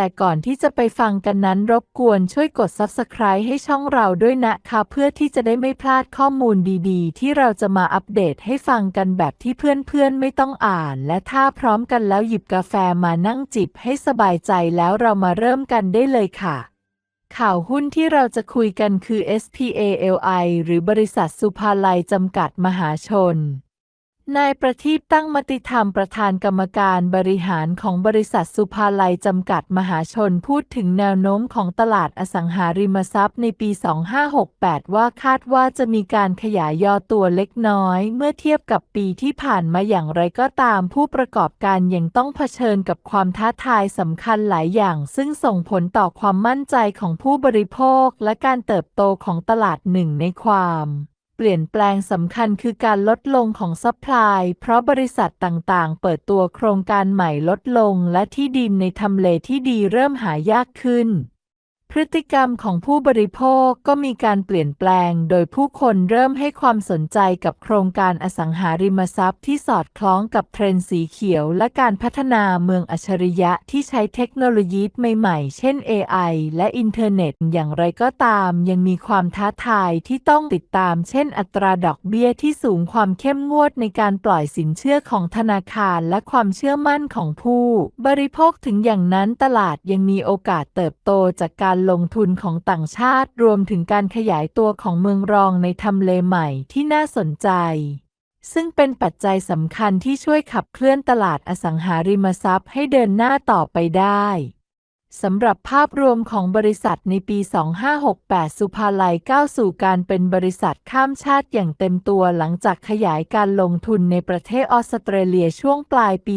แต่ก่อนที่จะไปฟังกันนั้นรบกวนช่วยกด Subscribe ให้ช่องเราด้วยนะคะเพื่อที่จะได้ไม่พลาดข้อมูลดีๆ ที่เราจะมาอัปเดตให้ฟังกันแบบที่เพื่อนๆไม่ต้องอ่าน และถ้าพร้อมกันแล้วหยิบกาแฟมานั่งจิบให้สบายใจแล้วเรามาเริ่มกันได้เลยค่ะ ข่าวหุ้นที่เราจะคุยกันคือ SPALI หรือบริษัทสุภาลัยจำกัดมหาชน นายประทีปตั้งมติธรรมประธานกรรมการบริหารของบริษัทสุภาลัยจำกัดมหาชนพูดถึงแนวโน้มของตลาดอสังหาริมทรัพย์ในปี 2568 ว่าคาดว่าจะมีการขยายย่อตัวเล็กน้อย เมื่อเทียบกับปีที่ผ่านมาอย่างไรก็ตามผู้ประกอบการยังต้องเผชิญกับความท้าทายสำคัญหลายอย่าง ซึ่งส่งผลต่อความมั่นใจของผู้บริโภคและการเติบโตของตลาดหนึ่งในความ เปลี่ยนแปลงสำคัญคือการลดลงของซัพพลาย เพราะบริษัทต่างๆ เปิดตัวโครงการใหม่ลดลงและที่ดินในทำเลที่ดีเริ่มหายากขึ้น พฤติกรรมของผู้บริโภคก็มีการเปลี่ยนแปลง โดยผู้คนเริ่มให้ความสนใจกับโครงการอสังหาริมทรัพย์ที่สอดคล้องกับเทรนด์สีเขียว และการพัฒนาเมืองอัจฉริยะที่ใช้เทคโนโลยีใหม่ๆ เช่น AI และอินเทอร์เน็ต อย่างไรก็ตาม ยังมีความท้าทายที่ต้องติดตาม เช่น อัตราดอกเบี้ยที่สูงความเข้มงวดในการปล่อยสินเชื่อของธนาคารและความเชื่อมั่นของผู้ บริโภคถึงอย่างนั้นตลาดยังมีโอกาสเติบโตจากการลงทุนของต่างชาติรวมถึงการขยายตัวของเมืองรองในทำเลใหม่ที่น่าสนใจ ซึ่งเป็นปัจจัยสำคัญที่ช่วยขับเคลื่อนตลาดอสังหาริมทรัพย์ให้เดินหน้าต่อไปได้ สำหรับภาพรวมของบริษัทในปี 2568 สุภาลัยก้าวสู่การเป็นบริษัทข้ามชาติอย่างเต็มตัวหลังจากขยายการลงทุนในประเทศออสเตรเลียช่วงปลายปี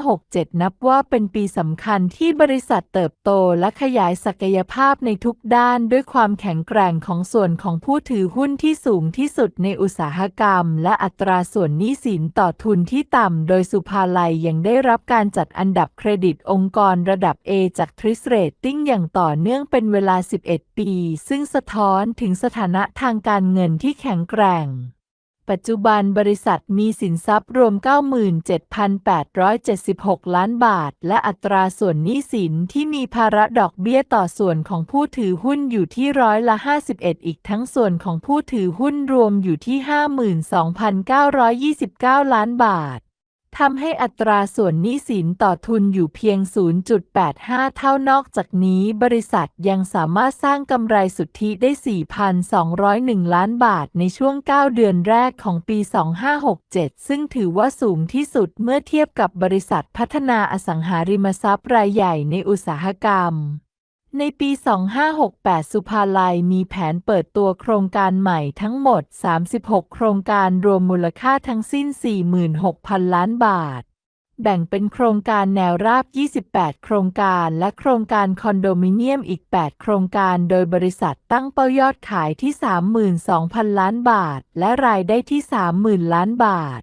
2567 นับว่าเป็นปีสำคัญที่บริษัทเติบโตและขยายศักยภาพในทุกด้านด้วยความแข็งแกร่งของส่วนของผู้ถือหุ้นที่สูงที่สุดในอุตสาหกรรม และอัตราส่วนหนี้สินต่อทุนที่ต่ำโดยสุภาลัยยังได้รับการจัดอันดับเครดิตองค์กรระดับ A จากทริสเรตติ้งอย่างต่อเนื่องเป็นเวลา 11 ปี ซึ่งสะท้อนถึงสถานะทางการเงินที่แข็งแกร่ง ปัจจุบันบริษัทมีสินทรัพย์รวม 97,876 ล้านบาท และอัตราส่วนหนี้สินที่มีภาระดอกเบี้ยต่อส่วนของผู้ถือหุ้นอยู่ที่ร้อยละ 51 อีกทั้งส่วนของผู้ถือหุ้นรวมอยู่ที่ 52,929 ล้านบาท ทำให้อัตราส่วนหนี้สินต่อทุนอยู่เพียง 0.85 เท่านอกจากนี้บริษัทยังสามารถสร้างกำไรสุทธิได้ 4,201 ล้านบาทในช่วง 9 เดือนแรกของปี 2567 ซึ่งถือว่าสูงที่สุดเมื่อเทียบกับบริษัทพัฒนาอสังหาริมทรัพย์รายใหญ่ในอุตสาหกรรม ในปี 2568 สุภาลัยมีแผนเปิดตัวโครงการใหม่ทั้งหมด 36 โครงการรวมมูลค่าทั้งสิ้น 46,000 ล้านบาท แบ่งเป็นโครงการแนวราบ 28 โครงการและโครงการคอนโดมิเนียมอีก 8 โครงการ โดยบริษัทตั้งเป้ายอดขายที่ 32,000 ล้านบาท และรายได้ที่ 30,000 ล้านบาท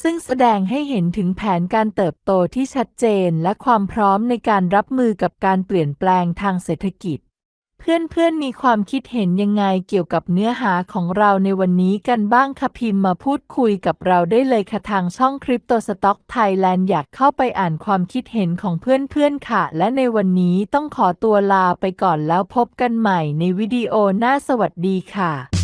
ซึ่งแสดงให้เห็นถึงแผนการเติบโตที่ชัดเจนและความพร้อมในการรับมือกับการเปลี่ยนแปลงทางเศรษฐกิจ เพื่อนๆ มีความคิดเห็นยังไงเกี่ยวกับเนื้อหาของเราในวันนี้กันบ้างคะพิมพ์มาพูดคุยกับเราได้เลยค่ะทางช่องคริปโตสต็อกไทยแลนด์อยากเข้าไปอ่านความคิดเห็นของเพื่อนๆค่ะ และในวันนี้ต้องขอตัวลาไปก่อนแล้วพบกันใหม่ในวิดีโอหน้าสวัสดีค่ะ